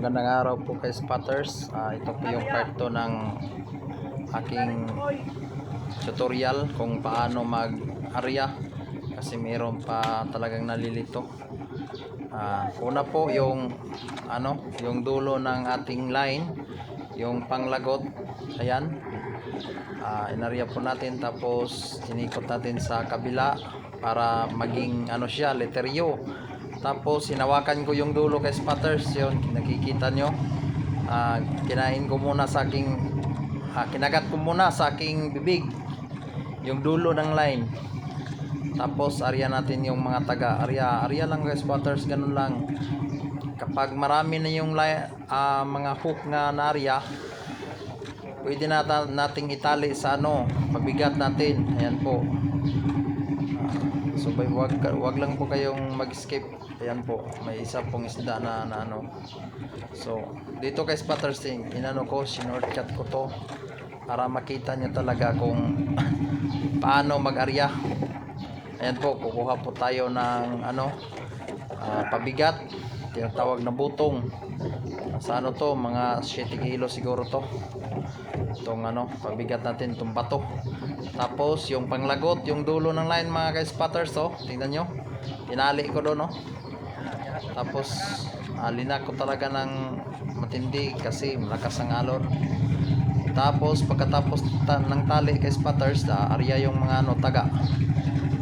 Magandang araw po kay Spotters. Ah, ito po yung part 2 ng aking tutorial kung paano mag-arya kasi mayroon pa talagang nalilito. Ah, una po yung ano, yung dulo ng ating line, yung panglagot. Ayan. Ah, inarya po natin tapos inikot natin sa kabila para maging ano siya, letter U. Tapos hinawakan ko yung dulo kay Spotters, yun, nakikita nyo. Ah, kinain ko muna sa aking ah, kinagat ko muna sa aking bibig yung dulo ng line. Tapos arya natin yung mga taga. Arya, arya lang guys, spotters, ganun lang. Kapag marami na yung li- ah, mga hook nga na arya, pwede nata nating itali sa ano, pabigat natin. Ayan po. So wag, wag lang po kayong mag-skip. Ayan po, may isa pong isda na, na ano. So, dito kay spotters, ting, inano ko, shortcut ko to para makita nyo talaga kung paano mag-arya. Ayan po, kukuha po tayo ng ano, ah, pabigat, tinatawag na butong. Sa ano to, mga 7 kilo siguro to. Itong ano, pabigat natin, itong bato. Tapos, yung panglagot, yung dulo ng line mga ka-spotters, oh, tingnan nyo. Tinali ko doon, oh. Tapos, alina ko talaga ng matindi kasi malakas ang alon. Tapos, pagkatapos ta- ng tali kay spotters, ah, arya yung mga ano, taga.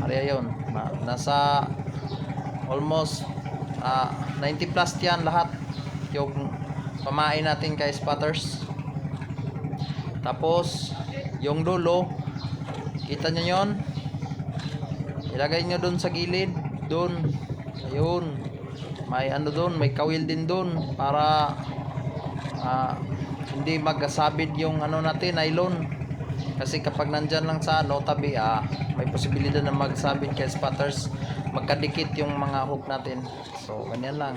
Arya yun. Na, nasa almost ah, 90 plus yan lahat. Yung pamain natin kay spotters. Tapos, yung dulo, kita nyo yon Ilagay nyo dun sa gilid. Dun. Ayun. May ano dun, may kawil din dun para ah, hindi magkasabid yung ano natin, nylon. Kasi kapag nandyan lang sa ano, tabi, ah, may posibilidad na magsabit kay spotters, magkadikit yung mga hook natin. So, ganyan lang.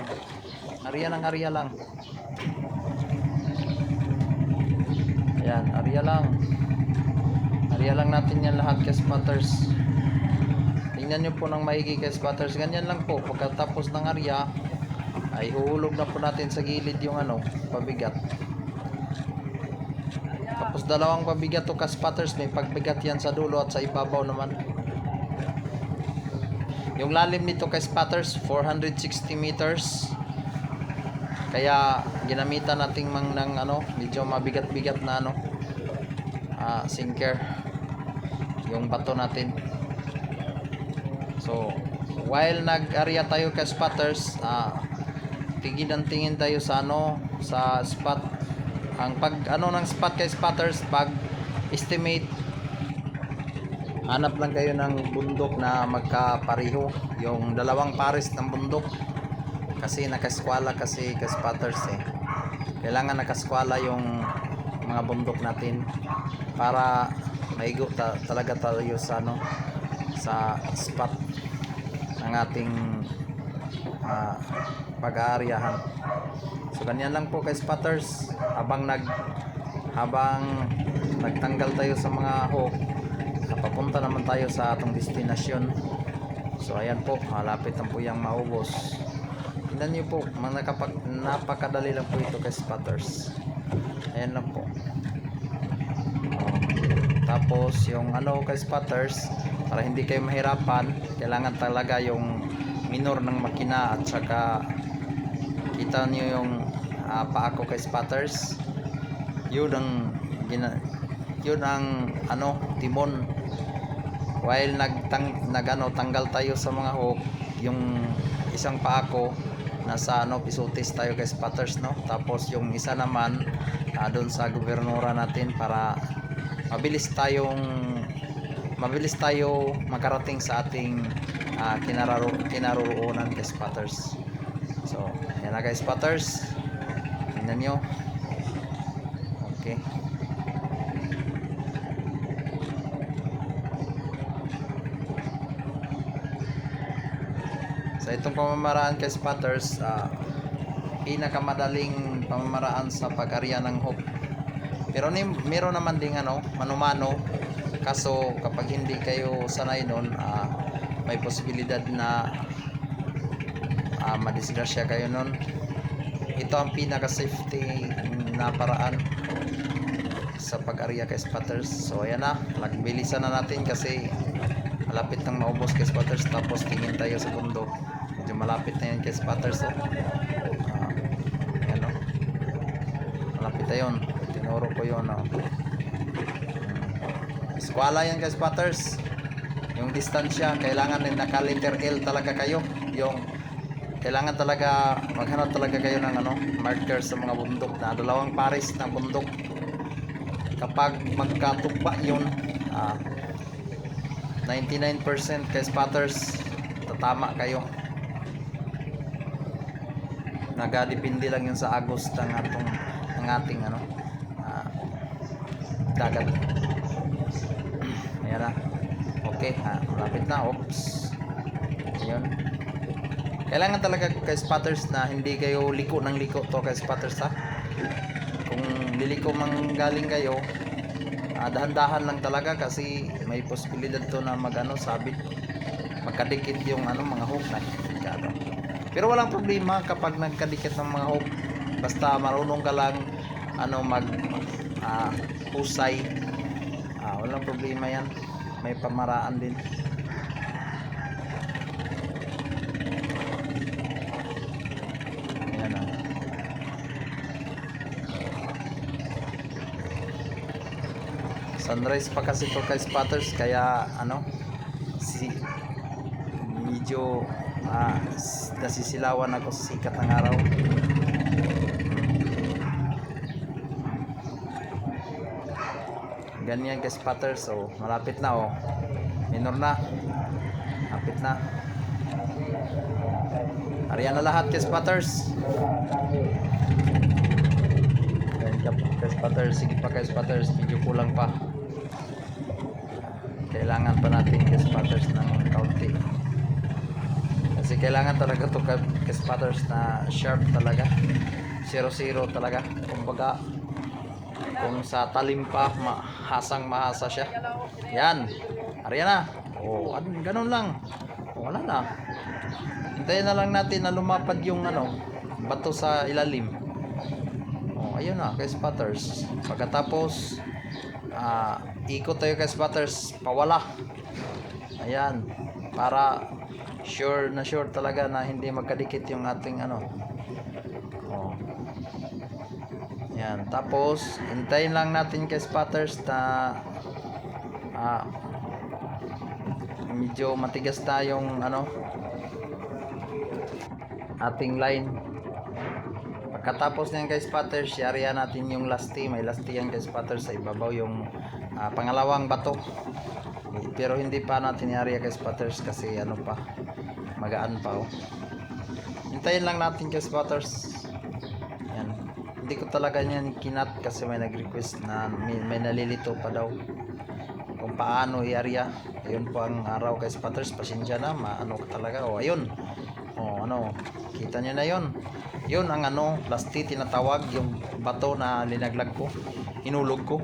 Arya lang, arya lang. Ayan, arya lang. Arya lang natin yan lahat kay spotters. Tingnan nyo po ng maigi kay spotters. Ganyan lang po. Pagkatapos ng arya, ay huhulog na po natin sa gilid yung ano, pabigat. Tapos dalawang pabigat to ka-spotters, may pagbigat yan sa dulo at sa ibabaw naman. Yung lalim nito kay spotters 460 meters. Kaya ginamitan nating mang ng ano, medyo mabigat-bigat na ano, ah, sinker. Yung bato natin. So, while nag-area tayo kay spotters, ah, tingin ang tingin tayo sa ano, sa spot. Ang pag ano ng spot kay spotters pag estimate hanap lang kayo ng bundok na magkapareho. Yung dalawang pares ng bundok. Kasi nakaskwala kasi kay spotters eh. Kailangan nakaskwala yung mga bundok natin para maigo ta- talaga tayo sa ano sa spot ng ating ah, pag-aaryahan So ganyan lang po kay spotters habang nag habang nagtanggal tayo sa mga hook papunta naman tayo sa atong destinasyon. So ayan po, malapit na po yung maubos. Tingnan niyo po, nakapag, napakadali lang po ito kay spotters. Ayan lang po. Tapos yung ano kay spotters, para hindi kayo mahirapan, kailangan talaga yung minor ng makina at saka kita niyo yung uh, paa ko kay spotters. Yun ang gina, yun ang ano timon while nagtang nagano tanggal tayo sa mga hook yung isang paa ko nasa ano pisutis tayo kay spotters no? Tapos yung isa naman uh, doon sa gobernura natin para mabilis tayong mabilis tayo makarating sa ating uh, kinararo, kinaroroonan kay spotters So, yan na guys, spotters. Tingnan nyo. Okay. Sa itong pamamaraan kay spotters, ah, pinakamadaling pamamaraan sa pag-arya ng hook. Pero ni, meron naman ding ano, manumano. Kaso kapag hindi kayo sanay nun, ah, may posibilidad na ah, madisgrasya kayo nun. Ito ang pinaka safety na paraan sa pag-area kay spotters. So ayan na. Nagbilisan na natin kasi malapit nang maubos kay spotters. Tapos tingin tayo sa bundok. Medyo malapit na yan kay spotters oh. Ah, ayan oh. malapit na yun. Tinuro ko yun oh. Eskwala yan guys spotters. Yung distansya. Kailangan din naka letter L talaga kayo. Yung kailangan talaga maghanap talaga kayo ng ano marker sa mga bundok na dalawang pares ng bundok. Kapag magkatugba yun ah, 99% kay spotters tatama kayo. Nagadepende lang yun sa agos ng atong ng ating ano ah, dagat. Ayan na. Okay ah, malapit na. Oops. Yun kailangan talaga kay spotters na hindi kayo liko ng liko to kay spotters ha? Kung liliko mang galing kayo ah, dahan-dahan lang talaga kasi may posibilidad to na magano sabit magkadikit yung ano mga hook na ano. pero walang problema kapag nagkadikit ng mga hook basta marunong ka lang ano mag ah, husay. Ah, walang problema yan. May pamaraan din Sunrise pa kasi to kay spotters kaya ano si medyo ah, nasisilawan ako sa sikat ng araw. Ganyan kay spotters so malapit na oh. Minor na. Malapit na. Ariyan na lahat kay spotters. Ayan ka pa kay spotters. Sige pa kay spotters. Medyo kulang pa. Kailangan pa natin kay spotters ng kaunti. Kasi kailangan talaga to kay spotters na sharp talaga. 0-0 talaga. Kumbaga kung sa talim pa mahasang mahasa siya. Yan. Ariyan na. Oh, ganun lang. Wala na. Hintayin na lang natin na lumapad yung ano, bato sa ilalim. Oh, ayun na, kay spotters. Pagkatapos, ah, ikot tayo kay spotters, pawala. Ayan, para sure na sure talaga na hindi magkadikit yung ating ano. Oh. Yan, tapos hintayin lang natin kay spotters na ah, medyo matigas na yung ano ating line pagkatapos niyan guys spotters sharea natin yung lasti may lasti yan guys spotters sa ibabaw yung ah, pangalawang bato. Pero hindi pa natin i-area guys spotters kasi ano pa magaan pa oh. Hintayin lang natin guys spotters yan. Hindi ko talaga niyan kinat kasi may nag-request na may, may nalilito pa daw kung paano i-area ayun po ang araw kay spotters pasensya na maano ka talaga. O ayun o ano kita nyo na yun. Yun ang ano lasti tinatawag yung bato na linaglag ko hinulog ko.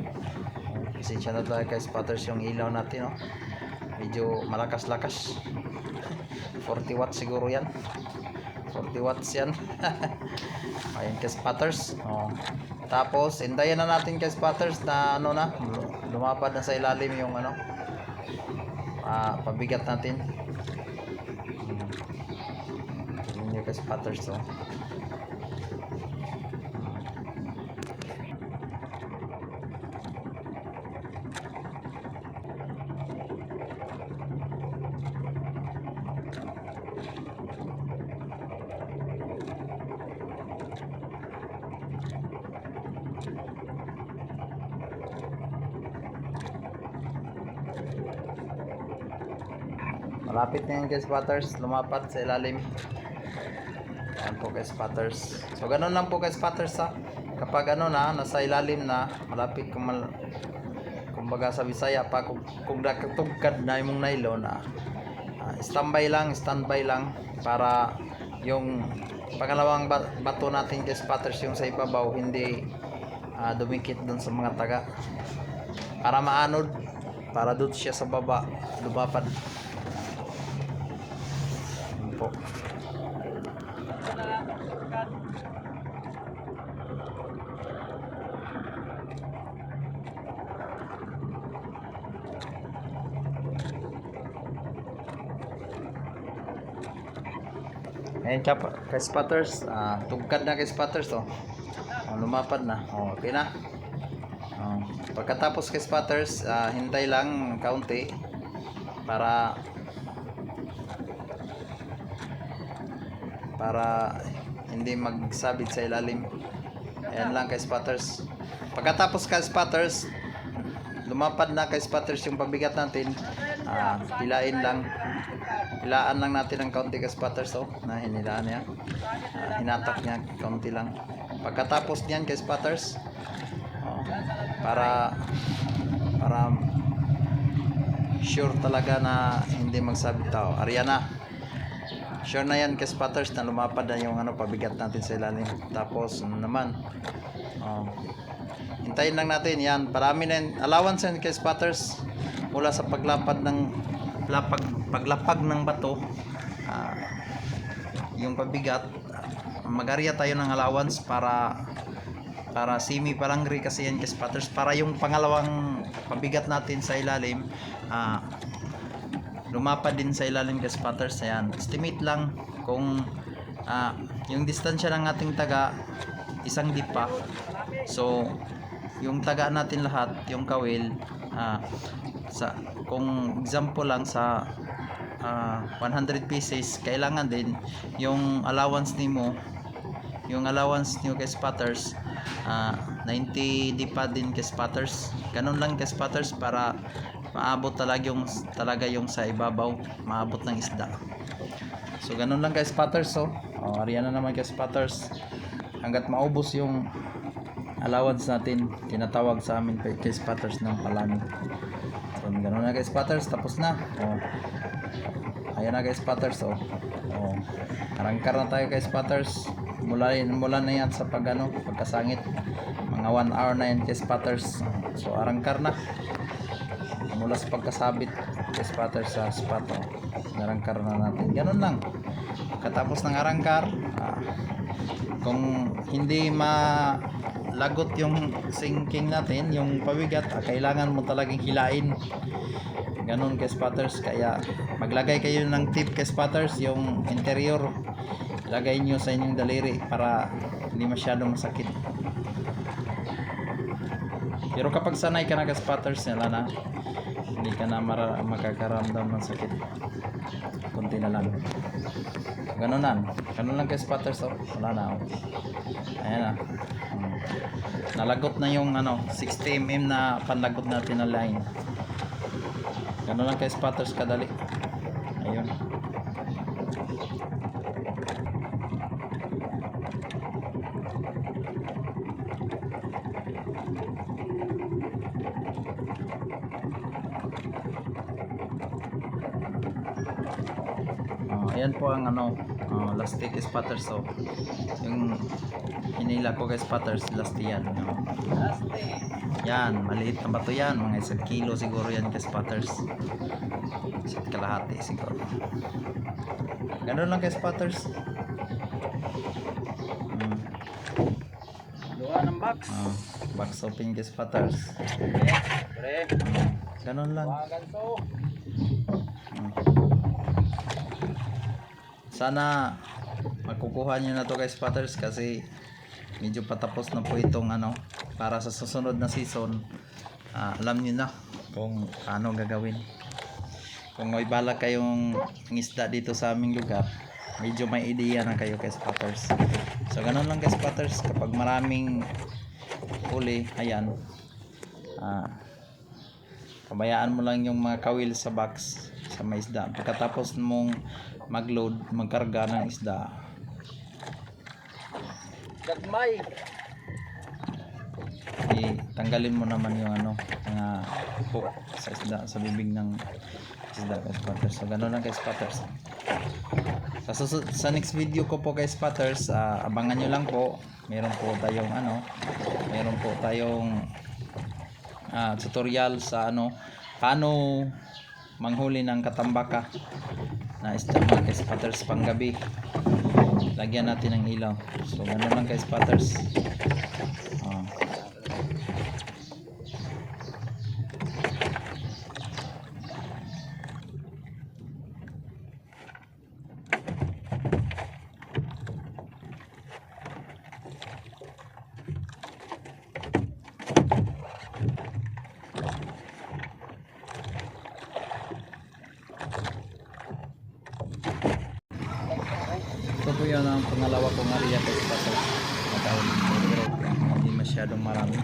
O, pasensya na talaga kay spotters yung ilaw natin o medyo malakas-lakas. 40 watts siguro yan. 40 watts yan. Ayun kay spotters o tapos hintayin na natin kay spotters na ano na lumapad na sa ilalim yung ano ah, pabigat natin yung spotters to Malapit na yan kay spotters, lumapat sa ilalim. Ayan po kay spotters. So ganun lang po kay spotters ha. Kapag ano na, nasa ilalim na, malapit kung mal kumbaga sa Bisaya pa kung, kung nakatugkad na yung nylon na ah, standby lang, standby lang para yung pangalawang ba- bato natin kay spotters yung sa ibabaw hindi ah, dumikit dun sa mga taga para maanod para doon siya sa baba lumapad Ayan ka kay spotters. Ah, tugkad na kay spotters to. Oh, lumapad na. Oh, okay na. Oh, pagkatapos kay spotters, ah, hintay lang kaunti para para hindi magsabit sa ilalim. Ayan lang kay spotters. Pagkatapos kay spotters, lumapad na kay spotters yung pabigat natin. Ah, hilain lang. Hilaan lang natin ng kaunti kay spotters oh, na hinilaan niya. Ah, hinatak niya kaunti lang. Pagkatapos niyan kay spotters, oh, para para sure talaga na hindi magsabit tao. Ariana, sure na yan kay spotters na lumapad na yung ano, pabigat natin sa ilalim. Tapos ano naman, oh, hintayin lang natin yan. Parami na yan. Allowance yan kay spotters mula sa paglapad ng lapag, paglapag ng bato. ah, yung pabigat, mag-area tayo ng allowance para para semi palangri kasi yan kay spotters para yung pangalawang pabigat natin sa ilalim ah, lumapad din sa ilalim kay spotters ayan estimate lang kung ah, yung distansya ng ating taga isang dipa so yung taga natin lahat yung kawil ah, sa kung example lang sa ah, 100 pieces kailangan din yung allowance nimo yung allowance niyo kay spotters ah, 90 di pa din kay spotters. Ganun lang kay spotters para maabot talaga yung talaga yung sa ibabaw maabot ng isda. So ganun lang kay spotters so oh, ariyan na naman kay spotters. Hanggat maubos yung allowance natin tinatawag sa amin kay kay spotters ng palami so ganun na kay spotters tapos na oh. ayan na kay spotters oh. oh. arangkar na tayo kay spotters mula, mula na yan sa pag ano, pagkasangit mga 1 hour na yan kay spotters so arangkar na mula sa pagkasabit kay spotters sa spot oh. narangkar na natin ganun lang katapos ng arangkar ah, kung hindi ma lagot yung sinking natin yung pawigat ah, kailangan mo talagang hilain. Ganun kay spotters kaya maglagay kayo ng tip kay spotters yung interior. Lagay nyo sa inyong daliri para hindi masyado masakit. Pero kapag sanay ka na kay spotters nila na. Hindi ka na mara- makakaramdam ng sakit. Kunti na lang. Ganunan. Ganun lang kay spotters oh. wala na oh. ayan na Hmm. Nalagot na yung ano 60mm na panlagot natin na line. Ganun lang kay spotters kadali. Ayun. Ah, ayan po ang ano, uh, lastic spotters so. Yung hinila ko kay spotters last yan. no. Yan, maliit na bato yan, mga isang kilo siguro yan kay spotters. Isa't kalahati siguro. Ganun lang kay spotters. Hmm. Luha ng box. Ah, box open kay spotters. Pre, Hmm. Ganun lang. Hmm. Sana makukuha nyo na to guys spotters kasi medyo patapos na po itong ano para sa susunod na season ah, alam nyo na kung ano gagawin. Kung may bala kayong isda dito sa aming lugar medyo may ideya na kayo kay spotters so ganun lang kay spotters kapag maraming huli ayan ah, pabayaan mo lang yung mga kawil sa box sa may isda. Pagkatapos mong mag-load magkarga ng isda Gagmay. tanggalin mo naman yung ano mga hook sa isda sa bibig ng isda kay spotters. So ganun lang kay spotters. Sa, susu- sa next video ko po kay spotters ah, abangan nyo lang po. Meron po tayong ano meron po tayong ah, tutorial sa ano paano manghuli ng katambaka na isda mga kay spotters panggabi lagyan natin ng ilaw. So ganun lang kay spotters Ah. Pangalawa kong area kay spotters nakahuli pero hindi masyadong marami.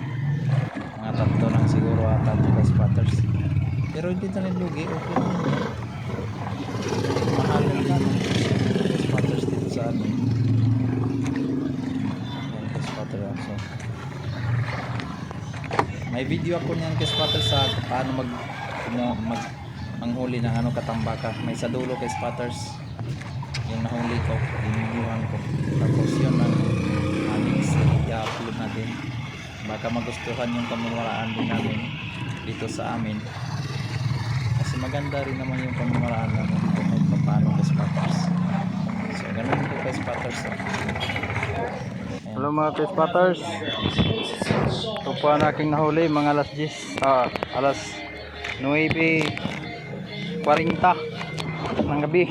Mga tatlo lang siguro ata dito kay spotters. Pero hindi na lugi okay lang yun. mahal naman kay spotters dito sa amin yan spotter also may video ako niyan kay spotters sa paano mag kumu- mag manghuli ng ano katambaka. May sa dulo kay spotters yung nahuli ko diniliwan ko. Tapos yun ang aming i-upload natin. Baka magustuhan yung pamamaraan din namin dito sa amin. Kasi maganda rin naman yung pamamaraan namin kung paano kay spotters so ganun kay spotters Hello mga kay spotters ito po ang aking nahuli mga alas 10 ah, alas 9.40 ng gabi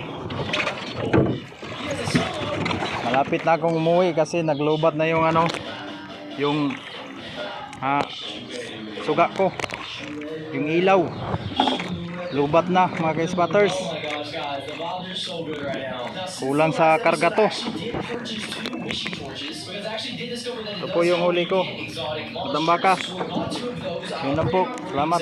malapit na akong umuwi kasi naglubat na yung ano yung ha, suga ko. Yung ilaw. Lubat na mga ka-spotters. Kulang sa karga to. Ito po yung huli ko. Matambaka yun lang po. Salamat